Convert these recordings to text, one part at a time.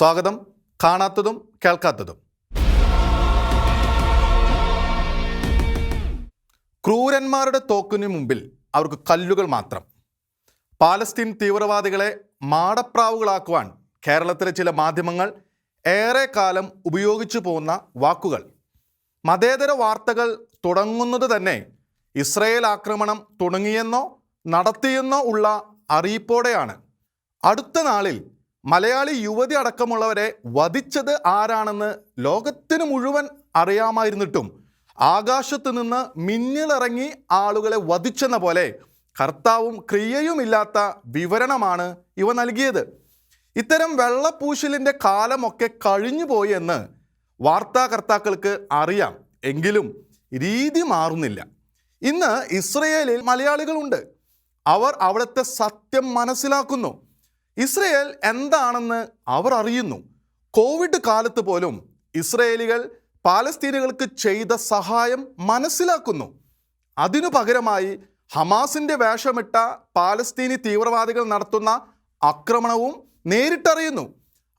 സ്വാഗതം. കാണാത്തതും കേൾക്കാത്തതും. ക്രൂരന്മാരുടെ തോക്കിനു മുമ്പിൽ അവർക്ക് കല്ലുകൾ മാത്രം. പാലസ്തീൻ തീവ്രവാദികളെ മാടപ്രാവുകളാക്കുവാൻ കേരളത്തിലെ ചില മാധ്യമങ്ങൾ ഏറെ കാലം ഉപയോഗിച്ചു പോകുന്ന വാക്കുകൾ. മതേതര വാർത്തകൾ തുടങ്ങുന്നത് തന്നെ ഇസ്രയേൽ ആക്രമണം തുടങ്ങിയെന്നോ നടത്തിയെന്നോ ഉള്ള അറിയിപ്പോടെയാണ്. അടുത്ത നാളിൽ മലയാളി യുവതി അടക്കമുള്ളവരെ വധിച്ചത് ആരാണെന്ന് ലോകത്തിന് മുഴുവൻ അറിയാമായിരുന്നിട്ടും ആകാശത്ത് നിന്ന് മിന്നിലിറങ്ങി ആളുകളെ വധിച്ചെന്ന പോലെ കർത്താവും ക്രിയയുമില്ലാത്ത വിവരണമാണ് ഇവ നൽകിയത്. ഇത്തരം വെള്ളപ്പൂശലിന്റെ കാലമൊക്കെ കഴിഞ്ഞുപോയി എന്ന് വാർത്താകർത്താക്കൾക്ക് അറിയാം. എങ്കിലും രീതി മാറുന്നില്ല. ഇന്ന് ഇസ്രയേലിൽ മലയാളികളുണ്ട്. അവർ അവിടുത്തെ സത്യം മനസ്സിലാക്കുന്നു. ഇസ്രയേൽ എന്താണെന്ന് അവർ അറിയുന്നു. കോവിഡ് കാലത്ത് പോലും ഇസ്രയേലികൾ പാലസ്തീനുകൾക്ക് ചെയ്ത സഹായം മനസ്സിലാക്കുന്നു. അതിനു പകരമായി ഹമാസിന്റെ വേഷമിട്ട പാലസ്തീനി തീവ്രവാദികൾ നടത്തുന്ന ആക്രമണവും നേരിട്ടറിയുന്നു.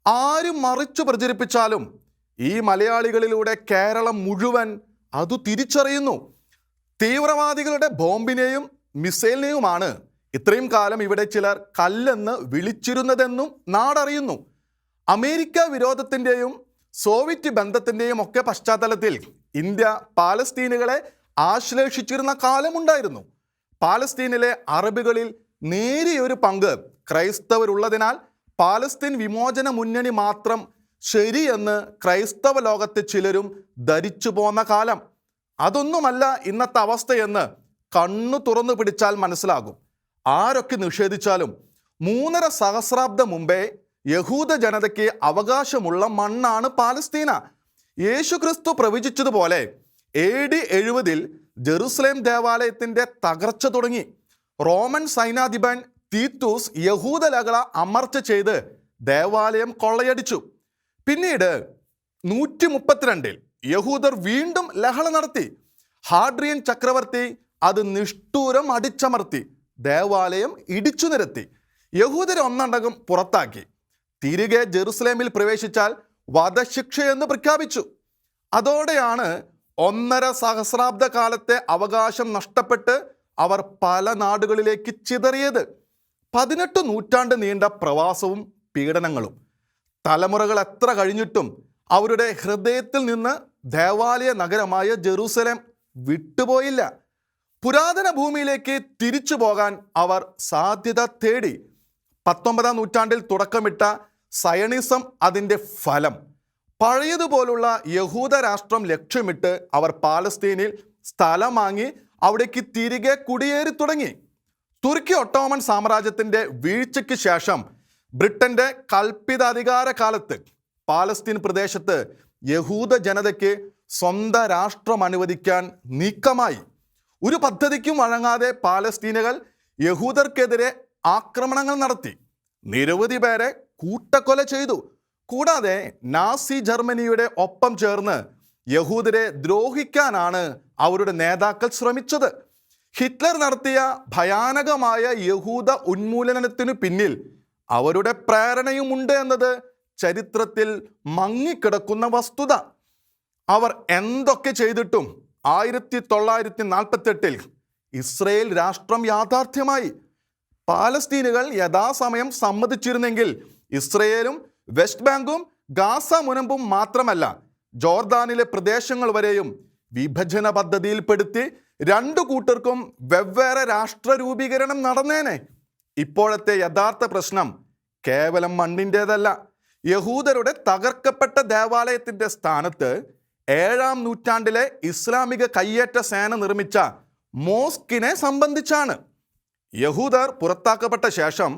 ആരും മറിച്ചു പ്രചരിപ്പിച്ചാലും ഈ മലയാളികളിലൂടെ കേരളം മുഴുവൻ അത് തിരിച്ചറിയുന്നു. തീവ്രവാദികളുടെ ബോംബിനെയും മിസൈലിനെയുമാണ് ഇത്രയും കാലം ഇവിടെ ചിലർ കല്ലെന്ന് വിളിച്ചിരുന്നതെന്നും നാടറിയുന്നു. അമേരിക്ക വിരോധത്തിന്റെയും സോവിയറ്റ് ബന്ധത്തിന്റെയും ഒക്കെ പശ്ചാത്തലത്തിൽ ഇന്ത്യ പാലസ്തീനുകളെ ആശ്ലേഷിച്ചിരുന്ന കാലമുണ്ടായിരുന്നു. പാലസ്തീനിലെ അറബികളിൽ നേരിയൊരു പങ്ക് ക്രൈസ്തവരുള്ളതിനാൽ പാലസ്തീൻ വിമോചന മുന്നണി മാത്രം ശരിയെന്ന് ക്രൈസ്തവ ലോകത്തെ ചിലരും ധരിച്ചു പോന്ന കാലം. അതൊന്നുമല്ല ഇന്നത്തെ അവസ്ഥയെന്ന് കണ്ണു തുറന്നു പിടിച്ചാൽ മനസ്സിലാകും. ആരൊക്കെ നിഷേധിച്ചാലും മൂന്നര സഹസ്രാബ്ദം മുമ്പേ യഹൂദ ജനതയ്ക്ക് അവകാശമുള്ള മണ്ണാണ് പാലസ്തീന. യേശുക്രിസ്തു പ്രവചിച്ചതുപോലെ എ ഡി എഴുപതിൽ ജെറുസലേം ദേവാലയത്തിന്റെ തകർച്ച തുടങ്ങി. റോമൻ സൈനാധിപൻ തീത്തൂസ് യഹൂദ ലകള അമർച്ച ചെയ്ത് ദേവാലയം കൊള്ളയടിച്ചു. പിന്നീട് നൂറ്റി മുപ്പത്തിരണ്ടിൽ യഹൂദർ വീണ്ടും ലഹള നടത്തി. ഹാഡ്രിയൻ ചക്രവർത്തി അത് നിഷ്ഠൂരം അടിച്ചമർത്തി. ദേവാലയം ഇടിച്ചു നിരത്തി. യഹൂദരെ ഒന്നടങ്കം പുറത്താക്കി. തിരികെ ജെറുസലേമിൽ പ്രവേശിച്ചാൽ വധശിക്ഷയെന്ന് പ്രഖ്യാപിച്ചു. അതോടെയാണ് ഒന്നര സഹസ്രാബ്ദ കാലത്തെ അവകാശം നഷ്ടപ്പെട്ട് അവർ പല നാടുകളിലേക്ക് ചിതറിയത്. പതിനെട്ട് നൂറ്റാണ്ട് നീണ്ട പ്രവാസവും പീഡനങ്ങളും. തലമുറകൾ എത്ര കഴിഞ്ഞിട്ടും അവരുടെ ഹൃദയത്തിൽ നിന്ന് ദേവാലയ നഗരമായ ജെറൂസലേം വിട്ടുപോയില്ല. പുരാതന ഭൂമിയിലേക്ക് തിരിച്ചു പോകാൻ അവർ സാധ്യത തേടി. പത്തൊമ്പതാം നൂറ്റാണ്ടിൽ തുടക്കമിട്ട സയണിസം അതിന്റെ ഫലം. പഴയതുപോലുള്ള യഹൂദ രാഷ്ട്രം ലക്ഷ്യമിട്ട് അവർ പാലസ്തീനിൽ സ്ഥലം വാങ്ങി അവിടേക്ക് തിരികെ കുടിയേറി തുടങ്ങി. തുർക്കി ഒട്ടോമൻ സാമ്രാജ്യത്തിന്റെ വീഴ്ചയ്ക്ക് ശേഷം ബ്രിട്ടന്റെ കൽപ്പിതാധികാര കാലത്ത് പാലസ്തീൻ പ്രദേശത്ത് യഹൂദ ജനതയ്ക്ക് സ്വന്തം രാഷ്ട്രം അനുവദിക്കാൻ നീക്കമായി. ഒരു പദ്ധതിക്കും വഴങ്ങാതെ പാലസ്തീനുകൾ യഹൂദർക്കെതിരെ ആക്രമണങ്ങൾ നടത്തി. നിരവധി പേരെ കൂട്ടക്കൊല ചെയ്തു. കൂടാതെ നാസി ജർമ്മനിയുടെ ഒപ്പം ചേർന്ന് യഹൂദരെ ദ്രോഹിക്കാനാണ് അവരുടെ നേതാക്കൾ ശ്രമിച്ചത്. ഹിറ്റ്ലർ നടത്തിയ ഭയാനകമായ യഹൂദ ഉന്മൂലനത്തിനു പിന്നിൽ അവരുടെ പ്രേരണയും ഉണ്ട് എന്നത് ചരിത്രത്തിൽ മങ്ങിക്കിടക്കുന്ന വസ്തുത. അവർ എന്തൊക്കെ ചെയ്തിട്ടും ആയിരത്തി തൊള്ളായിരത്തി നാൽപ്പത്തെട്ടിൽ ഇസ്രയേൽ രാഷ്ട്രം യാഥാർത്ഥ്യമായി. പാലസ്തീനുകൾ യഥാസമയം സമ്മതിച്ചിരുന്നെങ്കിൽ ഇസ്രയേലും വെസ്റ്റ് ബാങ്കും ഗാസ മുനമ്പും മാത്രമല്ല ജോർദാനിലെ പ്രദേശങ്ങൾ വരെയും വിഭജന പദ്ധതിയിൽപ്പെടുത്തി രണ്ടു കൂട്ടർക്കും വെവ്വേറെ രാഷ്ട്രരൂപീകരണം നടന്നേനെ. ഇപ്പോഴത്തെ യഥാർത്ഥ പ്രശ്നം കേവലം മണ്ണിന്റേതല്ല. യഹൂദരുടെ തകർക്കപ്പെട്ട ദേവാലയത്തിന്റെ സ്ഥാനത്ത് ഏഴാം നൂറ്റാണ്ടിലെ ഇസ്ലാമിക കയ്യേറ്റ സേന നിർമ്മിച്ച മോസ്കിനെ സംബന്ധിച്ചാണ്. യഹൂദർ പുറത്താക്കപ്പെട്ട ശേഷം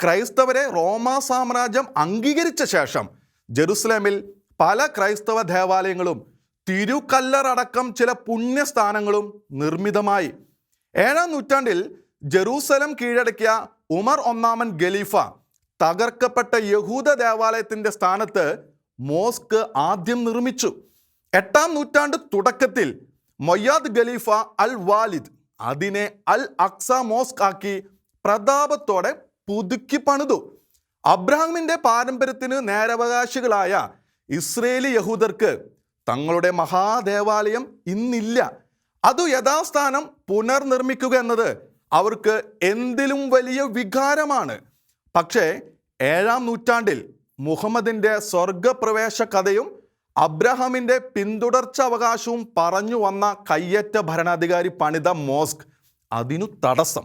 ക്രൈസ്തവരെ റോമാ സാമ്രാജ്യം അംഗീകരിച്ച ശേഷം ജെറുസലേമിൽ പല ക്രൈസ്തവ ദേവാലയങ്ങളും തിരുക്കല്ലറടക്കം ചില പുണ്യസ്ഥാനങ്ങളും നിർമ്മിതമായി. ഏഴാം നൂറ്റാണ്ടിൽ ജെറൂസലം കീഴടക്കിയ ഉമർ ഒന്നാമൻ ഖലീഫ തകർക്കപ്പെട്ട യഹൂദ ദേവാലയത്തിന്റെ സ്ഥാനത്ത് മോസ്ക് ആദ്യം നിർമ്മിച്ചു. എട്ടാം നൂറ്റാണ്ട് തുടക്കത്തിൽ മൊയ്യാദ് ഖലീഫ അൽ വാലിദ് അതിനെ അൽ അക്സ മോസ്ക് ആക്കി പ്രതാപത്തോടെ പുതുക്കി പണിതു. അബ്രഹാമിന്റെ പാരമ്പര്യത്തിന് നേരവകാശികളായ ഇസ്രേലി യഹൂദർക്ക് തങ്ങളുടെ മഹാദേവാലയം ഇന്നില്ല. അതു യഥാസ്ഥാനം പുനർനിർമ്മിക്കുക എന്നത് അവർക്ക് എന്തിലും വലിയ വികാരമാണ്. പക്ഷേ ഏഴാം നൂറ്റാണ്ടിൽ മുഹമ്മദിന്റെ സ്വർഗപ്രവേശ കഥയും അബ്രഹാമിന്റെ പിന്തുടർച്ച അവകാശവും പറഞ്ഞു വന്ന കയ്യേറ്റ ഭരണാധികാരി പണിത മോസ്ക് അതിനു തടസ്സം.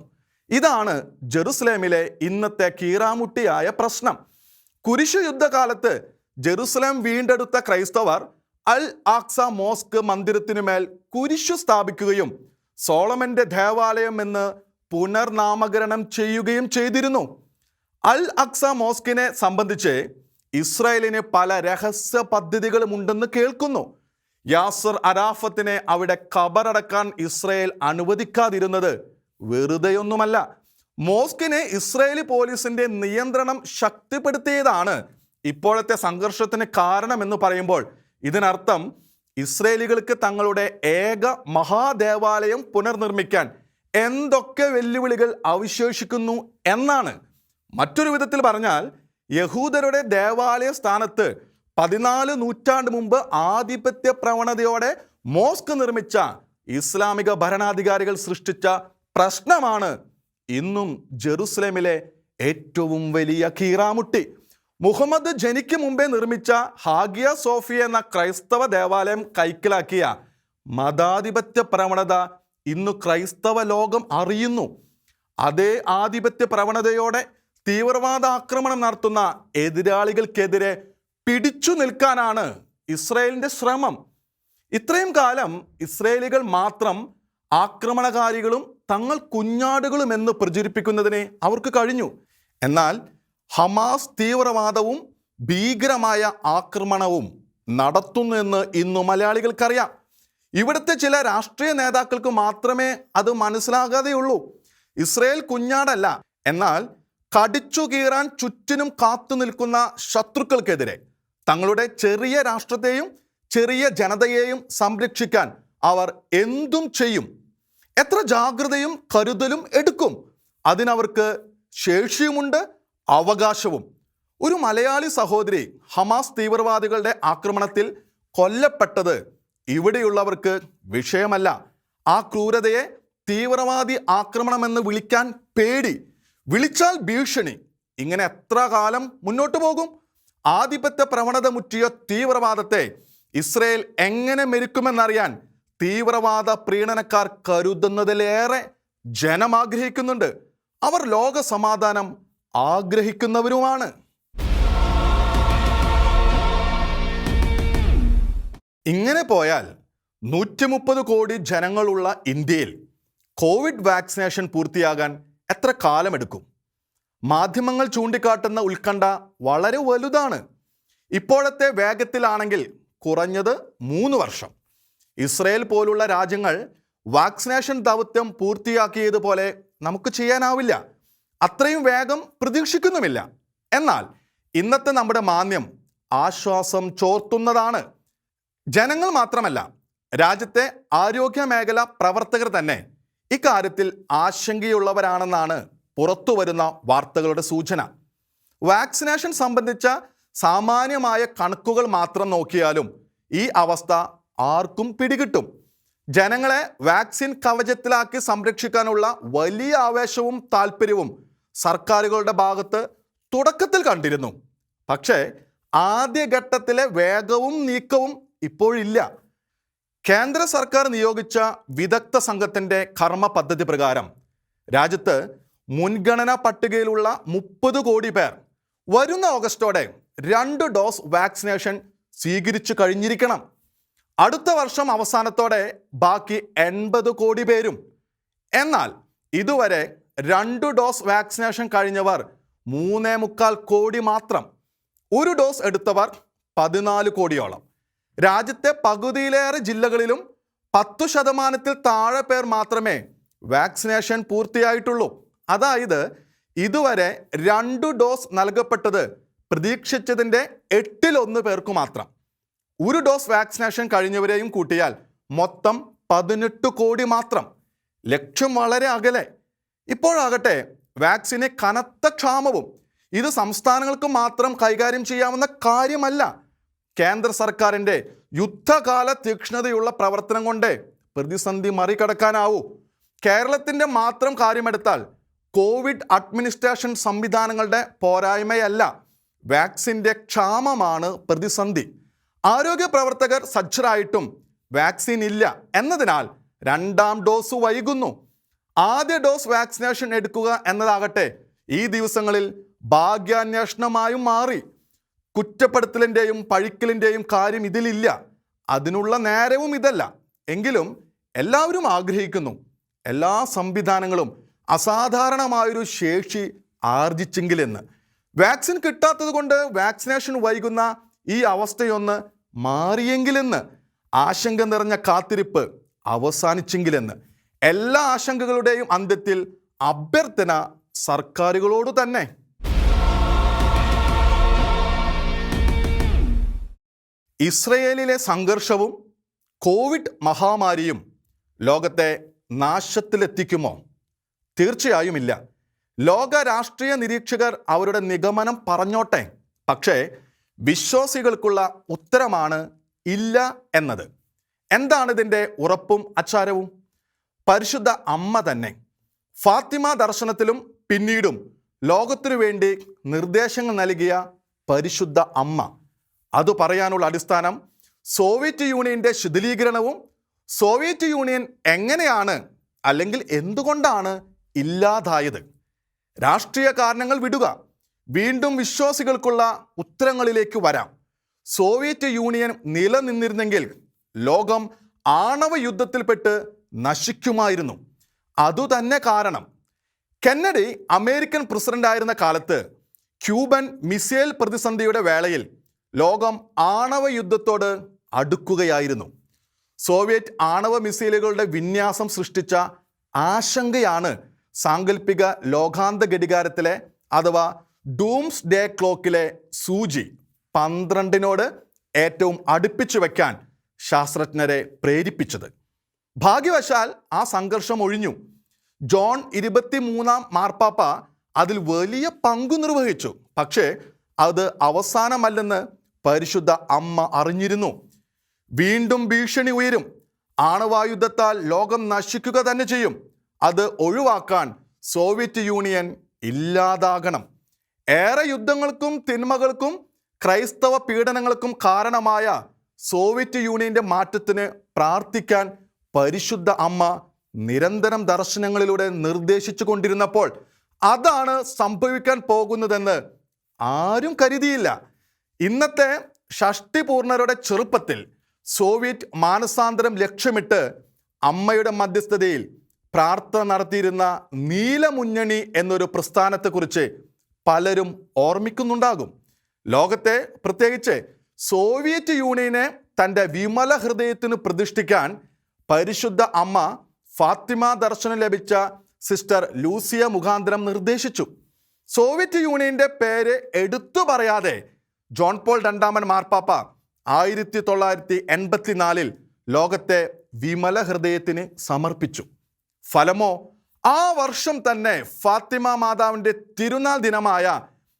ഇതാണ് ജെറുസലേമിലെ ഇന്നത്തെ കീറാമുട്ടിയായ പ്രശ്നം. കുരിശു യുദ്ധകാലത്ത് ജെറുസലേം വീണ്ടെടുത്ത ക്രൈസ്തവർ അൽ ആക്സ മോസ്ക് മന്ദിരത്തിനുമേൽ കുരിശു സ്ഥാപിക്കുകയും സോളമന്റെ ദേവാലയം എന്ന് പുനർനാമകരണം ചെയ്യുകയും ചെയ്തിരുന്നു. അൽ അക്സ മോസ്കിനെ സംബന്ധിച്ച് ഇസ്രായേലിന് പല രഹസ്യ പദ്ധതികളും ഉണ്ടെന്ന് കേൾക്കുന്നു. യാസർ അരാഫത്തിനെ അവിടെ കബറടക്കാൻ ഇസ്രായേൽ അനുവദിക്കാതിരുന്നത് വെറുതെയൊന്നുമല്ല. മോസ്കിനെ ഇസ്രായേലി പോലീസിന്റെ നിയന്ത്രണം ശക്തിപ്പെടുത്തിയതാണ് ഇപ്പോഴത്തെ സംഘർഷത്തിന് കാരണമെന്ന് പറയുമ്പോൾ. ഇതിനർത്ഥം ഇസ്രയേലികൾക്ക് തങ്ങളുടെ ഏക മഹാദേവാലയം പുനർനിർമ്മിക്കാൻ എന്തൊക്കെ വെല്ലുവിളികൾ അവശേഷിക്കുന്നു എന്നാണ്. മറ്റൊരു വിധത്തിൽ പറഞ്ഞാൽ യഹൂദരുടെ ദേവാലയ സ്ഥാനത്ത് പതിനാല് നൂറ്റാണ്ട് മുമ്പ് ആധിപത്യ പ്രവണതയോടെ മോസ്ക് നിർമ്മിച്ച ഇസ്ലാമിക ഭരണാധികാരികൾ സൃഷ്ടിച്ച പ്രശ്നമാണ് ഇന്നും ജെറുസലേമിലെ ഏറ്റവും വലിയ കീറാമുട്ടി. മുഹമ്മദ് ജനിക്ക് മുമ്പേ നിർമ്മിച്ച ഹാഗിയ സോഫിയ എന്ന ക്രൈസ്തവ ദേവാലയം കൈക്കലാക്കിയ മതാധിപത്യ പ്രവണത ഇന്ന് ക്രൈസ്തവ ലോകം അറിയുന്നു. അതേ ആധിപത്യ പ്രവണതയോടെ തീവ്രവാദ ആക്രമണം നടത്തുന്ന എതിരാളികൾക്കെതിരെ പിടിച്ചു നിൽക്കാനാണ് ഇസ്രയേലിന്റെ ശ്രമം. ഇത്രയും കാലം ഇസ്രയേലികൾ മാത്രം ആക്രമണകാരികളും തങ്ങൾ കുഞ്ഞാടുകളും എന്ന് പ്രചരിപ്പിക്കുന്നതിനെ അവർക്ക് കഴിഞ്ഞു. എന്നാൽ ഹമാസ് തീവ്രവാദവും ഭീകരമായ ആക്രമണവും നടത്തുന്നു എന്ന് ഇന്ന് മലയാളികൾക്കറിയാം. ഇവിടുത്തെ ചില രാഷ്ട്രീയ നേതാക്കൾക്ക് മാത്രമേ അത് മനസ്സിലാകാതെയുള്ളൂ. ഇസ്രയേൽ കുഞ്ഞാടല്ല. എന്നാൽ കടിച്ചു കീറാൻ ചുറ്റിനും കാത്തു നിൽക്കുന്ന ശത്രുക്കൾക്കെതിരെ തങ്ങളുടെ ചെറിയ രാഷ്ട്രത്തെയും ചെറിയ ജനതയെയും സംരക്ഷിക്കാൻ അവർ എന്തും ചെയ്യും. എത്ര ജാഗ്രതയും കരുതലും എടുക്കും. അതിനവർക്ക് ശേഷിയുമുണ്ട് അവകാശവും. ഒരു മലയാളി സഹോദരി ഹമാസ് തീവ്രവാദികളുടെ ആക്രമണത്തിൽ കൊല്ലപ്പെട്ടത് ഇവിടെയുള്ളവർക്ക് വിഷയമല്ല. ആ ക്രൂരതയെ തീവ്രവാദി ആക്രമണമെന്ന് വിളിക്കാൻ പേടി. വിളിച്ചാൽ ഭീഷണി. ഇങ്ങനെ എത്ര കാലം മുന്നോട്ട് പോകും? ആധിപത്യ പ്രവണത മുറ്റിയ തീവ്രവാദത്തെ ഇസ്രയേൽ എങ്ങനെ മെരുക്കുമെന്നറിയാൻ തീവ്രവാദ പ്രീണനക്കാർ കരുതുന്നതിലേറെ ജനം ആഗ്രഹിക്കുന്നുണ്ട്. അവർ ലോക സമാധാനം ആഗ്രഹിക്കുന്നവരുമാണ്. ഇങ്ങനെ പോയാൽ നൂറ്റി മുപ്പത് കോടി ജനങ്ങളുള്ള ഇന്ത്യയിൽ കോവിഡ് വാക്സിനേഷൻ പൂർത്തിയാകാൻ എത്ര കാലമെടുക്കും? മാധ്യമങ്ങൾ ചൂണ്ടിക്കാട്ടുന്ന ഉത്കണ്ഠ വളരെ വലുതാണ്. ഇപ്പോഴത്തെ വേഗത്തിലാണെങ്കിൽ കുറഞ്ഞത് മൂന്ന് വർഷം. ഇസ്രയേൽ പോലുള്ള രാജ്യങ്ങൾ വാക്സിനേഷൻ ദൗത്യം പൂർത്തിയാക്കിയതുപോലെ നമുക്ക് ചെയ്യാനാവില്ല. അത്രയും വേഗം പ്രതീക്ഷിക്കുന്നുമില്ല. എന്നാൽ ഇന്നത്തെ നമ്മുടെ മാന്യം ആശ്വാസം ചോർത്തുന്നതാണ്. ജനങ്ങൾ മാത്രമല്ല രാജ്യത്തെ ആരോഗ്യ മേഖല പ്രവർത്തകർ തന്നെ ഇക്കാര്യത്തിൽ ആശങ്കയുള്ളവരാണെന്നാണ് പുറത്തു വരുന്ന വാർത്തകളുടെ സൂചന. വാക്സിനേഷൻ സംബന്ധിച്ച സാമാന്യമായ കണക്കുകൾ മാത്രം നോക്കിയാലും ഈ അവസ്ഥ ആർക്കും പിടികിട്ടും. ജനങ്ങളെ വാക്സിൻ കവചത്തിലാക്കി സംരക്ഷിക്കാനുള്ള വലിയ ആവേശവും താല്പര്യവും സർക്കാരുകളുടെ ഭാഗത്ത് തുടക്കത്തിൽ കണ്ടിരുന്നു. പക്ഷേ ആദ്യഘട്ടത്തിലെ വേഗവും നീക്കവും ഇപ്പോഴില്ല. കേന്ദ്ര സർക്കാർ നിയോഗിച്ച വിദഗ്ധ സംഘത്തിന്റെ കർമ്മ പദ്ധതി പ്രകാരം രാജ്യത്ത് മുൻഗണനാ പട്ടികയിലുള്ള മുപ്പത് കോടി പേർ വരുന്ന ഓഗസ്റ്റോടെ രണ്ട് ഡോസ് വാക്സിനേഷൻ സ്വീകരിച്ചു കഴിഞ്ഞിരിക്കണം. അടുത്ത വർഷം അവസാനത്തോടെ ബാക്കി എൺപത് കോടി പേരും. എന്നാൽ ഇതുവരെ രണ്ട് ഡോസ് വാക്സിനേഷൻ കഴിഞ്ഞവർ മൂന്നേ മുക്കാൽ കോടി മാത്രം. ഒരു ഡോസ് എടുത്തവർ പതിനാല് കോടിയോളം. രാജ്യത്തെ പകുതിയിലേറെ ജില്ലകളിലും പത്തു ശതമാനത്തിൽ താഴെ പേർ മാത്രമേ വാക്സിനേഷൻ പൂർത്തിയായിട്ടുള്ളൂ. അതായത് ഇതുവരെ രണ്ടു ഡോസ് നൽകപ്പെട്ടത് പ്രതീക്ഷിച്ചതിന്റെ എട്ടിലൊന്ന് പേർക്ക് മാത്രം. ഒരു ഡോസ് വാക്സിനേഷൻ കഴിഞ്ഞവരെയും കൂട്ടിയാൽ മൊത്തം പതിനെട്ട് കോടി മാത്രം. ലക്ഷ്യം വളരെ അകലെ. ഇപ്പോഴാകട്ടെ വാക്സിന് കനത്ത ക്ഷാമവും ഇത് സംസ്ഥാനങ്ങൾക്ക് മാത്രം കൈകാര്യം ചെയ്യാവുന്ന കാര്യമല്ല. കേന്ദ്ര സർക്കാരിന്റെ യുദ്ധകാല തീക്ഷ്ണതയുള്ള പ്രവർത്തനം കൊണ്ട് പ്രതിസന്ധി മറികടക്കാനാവൂ. കേരളത്തിന്റെ മാത്രം കാര്യമെടുത്താൽ കോവിഡ് അഡ്മിനിസ്ട്രേഷൻ സംവിധാനങ്ങളുടെ പോരായ്മയല്ല. വാക്സിന്റെ ക്ഷാമമാണ് പ്രതിസന്ധി. ആരോഗ്യ പ്രവർത്തകർ സജ്ജരായിട്ടും വാക്സിൻ ഇല്ല എന്നതിനാൽ രണ്ടാം ഡോസ് വൈകുന്നു. ആദ്യ ഡോസ് വാക്സിനേഷൻ എടുക്കുക എന്നതാകട്ടെ ഈ ദിവസങ്ങളിൽ ഭാഗ്യാന്വേഷണമായും മാറി. കുറ്റപ്പെടുത്തലിന്റെയും പഴിക്കലിന്റെയും കാര്യം ഇതിലില്ല. അതിനുള്ള നേരവും ഇതല്ല. എങ്കിലും എല്ലാവരും ആഗ്രഹിക്കുന്നു. എല്ലാ സംവിധാനങ്ങളും അസാധാരണമായൊരു ശേഷി ആർജിച്ചെങ്കിലെന്ന്. വാക്സിൻ കിട്ടാത്തത് കൊണ്ട് വാക്സിനേഷൻ വൈകുന്ന ഈ അവസ്ഥയൊന്ന് മാറിയെങ്കിലെന്ന്. ആശങ്ക നിറഞ്ഞ കാത്തിരിപ്പ് അവസാനിച്ചെങ്കിലെന്ന്. എല്ലാ ആശങ്കകളുടെയും അന്ത്യത്തിൽ അഭ്യർത്ഥന സർക്കാരുകളോട് തന്നെ. ഇസ്രയേലിലെ സംഘർഷവും കോവിഡ് മഹാമാരിയും ലോകത്തെ നാശത്തിലെത്തിക്കുമോ? തീർച്ചയായുമില്ല. ലോക രാഷ്ട്രീയ നിരീക്ഷകർ അവരുടെ നിഗമനം പറഞ്ഞോട്ടെ. പക്ഷേ വിശ്വാസികൾക്കുള്ള ഉത്തരമാണ് ഇല്ല എന്നത്. എന്താണ് ഇതിന്റെ ഉറപ്പും അച്ചാരവും? പരിശുദ്ധ അമ്മ തന്നെ. ഫാത്തിമ ദർശനത്തിലും പിന്നീടും ലോകത്തിനു വേണ്ടി നിർദ്ദേശങ്ങൾ നൽകിയ പരിശുദ്ധ അമ്മ. അത് പറയാനുള്ള അടിസ്ഥാനം സോവിയറ്റ് യൂണിയന്റെ ശിഥിലീകരണവും സോവിയറ്റ് യൂണിയൻ എങ്ങനെയാണ് അല്ലെങ്കിൽ എന്തുകൊണ്ടാണ് ഇല്ലാതായത്? രാഷ്ട്രീയ കാരണങ്ങൾ വിടുക. വീണ്ടും വിശ്വാസികൾക്കുള്ള ഉത്തരങ്ങളിലേക്ക് വരാം. സോവിയറ്റ് യൂണിയൻ നിലനിന്നിരുന്നെങ്കിൽ ലോകം ആണവ യുദ്ധത്തിൽപ്പെട്ട് നശിക്കുമായിരുന്നു. അതുതന്നെ കാരണം കെന്നഡി അമേരിക്കൻ പ്രസിഡന്റ് ആയിരുന്ന കാലത്ത് ക്യൂബൻ മിസൈൽ പ്രതിസന്ധിയുടെ വേളയിൽ ലോകം ആണവ യുദ്ധത്തോട് അടുക്കുകയായിരുന്നു. സോവിയറ്റ് ആണവ മിസൈലുകളുടെ വിന്യാസം സൃഷ്ടിച്ച ആശങ്കയാണ് സാങ്കല്പിക ലോകാന്ത ഘടികാരത്തിലെ അഥവാ ഡൂംസ് ഡേ ക്ലോക്കിലെ സൂചി. പന്ത്രണ്ടിനോട് ഏറ്റവും അടുപ്പിച്ചു വയ്ക്കാൻ ശാസ്ത്രജ്ഞരെ പ്രേരിപ്പിച്ചത്. ഭാഗ്യവശാൽ ആ സംഘർഷം ഒഴിഞ്ഞു. ജോൺ ഇരുപത്തിമൂന്നാം മാർപ്പാപ്പ അതിൽ വലിയ പങ്കു നിർവഹിച്ചു. പക്ഷേ അത് അവസാനമല്ലെന്ന് പരിശുദ്ധ അമ്മ അറിഞ്ഞിരുന്നു. വീണ്ടും ഭീഷണി ഉയരും. ആണവായുധത്താൽ ലോകം നശിക്കുക തന്നെ ചെയ്യും. അത് ഒഴിവാക്കാൻ സോവിയറ്റ് യൂണിയൻ ഇല്ലാതാകണം. ഏറെ യുദ്ധങ്ങൾക്കും തിന്മകൾക്കും ക്രൈസ്തവ പീഡനങ്ങൾക്കും കാരണമായ സോവിയറ്റ് യൂണിയന്റെ മാറ്റത്തിന് പ്രാർത്ഥിക്കാൻ പരിശുദ്ധ അമ്മ നിരന്തരം ദർശനങ്ങളിലൂടെ നിർദ്ദേശിച്ചു കൊണ്ടിരുന്നപ്പോൾ അതാണ് സംഭവിക്കാൻ പോകുന്നതെന്ന് ആരും കരുതിയില്ല. ഇന്നത്തെ ഷഷ്ടിപൂർണരുടെ ചെറുപ്പത്തിൽ സോവിയറ്റ് മാനസാന്തരം ലക്ഷ്യമിട്ട് അമ്മയുടെ മധ്യസ്ഥതയിൽ പ്രാർത്ഥന നടത്തിയിരുന്ന നീലമുന്നണി എന്നൊരു പ്രസ്ഥാനത്തെക്കുറിച്ച് പലരും ഓർമ്മിക്കുന്നുണ്ടാകും. ലോകത്തെ പ്രത്യേകിച്ച് സോവിയറ്റ് യൂണിയനെ തന്റെ വിമല ഹൃദയത്തിന് പ്രതിഷ്ഠിക്കാൻ പരിശുദ്ധ അമ്മ ഫാത്തിമ ദർശനം ലഭിച്ച സിസ്റ്റർ ലൂസിയ മുഖാന്തരം നിർദ്ദേശിച്ചു. സോവിയറ്റ് യൂണിയന്റെ പേര് എടുത്തു പറയാതെ ജോൺ പോൾ രണ്ടാമൻ മാർപ്പാപ്പ ആയിരത്തി തൊള്ളായിരത്തി എൺപത്തിനാലിൽ ലോകത്തെ വിമല ഹൃദയത്തിന് സമർപ്പിച്ചു. ഫലമോ ആ വർഷം തന്നെ ഫാത്തിമ മാതാവിന്റെ തിരുനാൾ ദിനമായ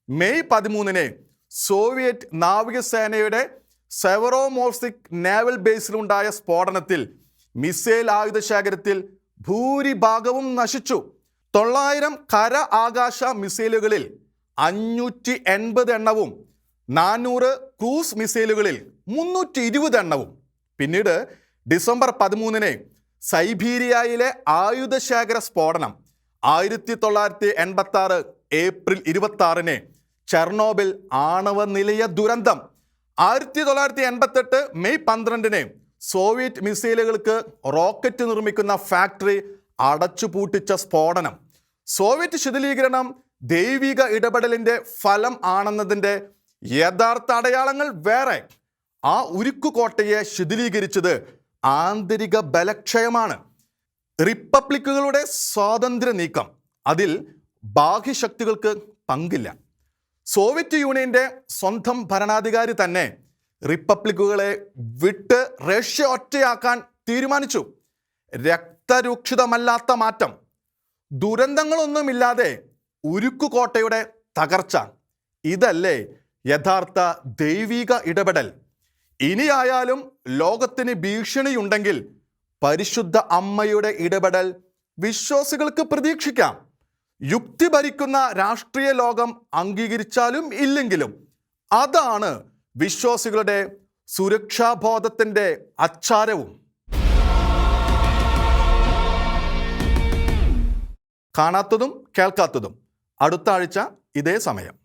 മെയ് പതിമൂന്നിന് സോവിയറ്റ് നാവികസേനയുടെ സെവറോമോസിക് നേവൽ ബേസിലുണ്ടായ സ്ഫോടനത്തിൽ മിസൈൽ ആയുധ ശേഖരത്തിൽ ഭൂരിഭാഗവും നശിച്ചു. തൊള്ളായിരം കര ആകാശ മിസൈലുകളിൽ അഞ്ഞൂറ്റി എൺപത് എണ്ണവും നാനൂറ് ക്രൂസ് മിസൈലുകളിൽ മുന്നൂറ്റി ഇരുപത് എണ്ണവും. പിന്നീട് ഡിസംബർ പതിമൂന്നിന് സൈബീരിയയിലെ ആയുധശേഖര സ്ഫോടനം ആയിരത്തി തൊള്ളായിരത്തി എൺപത്തി ആറ് ഏപ്രിൽ ഇരുപത്തി ആറിന് ചെർണോബിൽ ആണവ നിലയ ദുരന്തം ആയിരത്തി തൊള്ളായിരത്തി എൺപത്തെട്ട് മെയ് പന്ത്രണ്ടിന് സോവിയറ്റ് മിസൈലുകൾക്ക് റോക്കറ്റ് നിർമ്മിക്കുന്ന ഫാക്ടറി അടച്ചുപൂട്ടിച്ച സ്ഫോടനം. സോവിയറ്റ് ശിഥിലീകരണം ദൈവിക ഇടപെടലിന്റെ ഫലം ആണെന്നതിന്റെ യഥാർത്ഥ അടയാളങ്ങൾ വേറെ. ആ ഉരുക്കുകോട്ടയെ ശിഥിലീകരിച്ചത് ആന്തരിക ബലക്ഷയമാണ്. റിപ്പബ്ലിക്കുകളുടെ സ്വാതന്ത്ര്യ നീക്കം. അതിൽ ബാഹ്യശക്തികൾക്ക് പങ്കില്ല. സോവിയറ്റ് യൂണിയന്റെ സ്വന്തം ഭരണാധികാരി തന്നെ റിപ്പബ്ലിക്കുകളെ വിട്ട് റഷ്യ ഒറ്റയാക്കാൻ തീരുമാനിച്ചു. രക്തരൂക്ഷിതമല്ലാത്ത മാറ്റം. ദുരന്തങ്ങളൊന്നുമില്ലാതെ ഉരുക്കുകോട്ടയുടെ തകർച്ച. ഇതല്ലേ യഥാർത്ഥ ദൈവിക ഇടപെടൽ. ഇനിയായാലും ലോകത്തിന് ഭീഷണിയുണ്ടെങ്കിൽ പരിശുദ്ധ അമ്മയുടെ ഇടപെടൽ വിശ്വാസികൾക്ക് പ്രതീക്ഷിക്കാം. യുക്തി ഭരിക്കുന്ന രാഷ്ട്രീയ ലോകം അംഗീകരിച്ചാലും ഇല്ലെങ്കിലും അതാണ് വിശ്വാസികളുടെ സുരക്ഷാബോധത്തിന്റെ അച്ചാരവും. കാണാത്തതും കേൾക്കാത്തതും. അടുത്ത ആഴ്ച ഇതേ സമയം.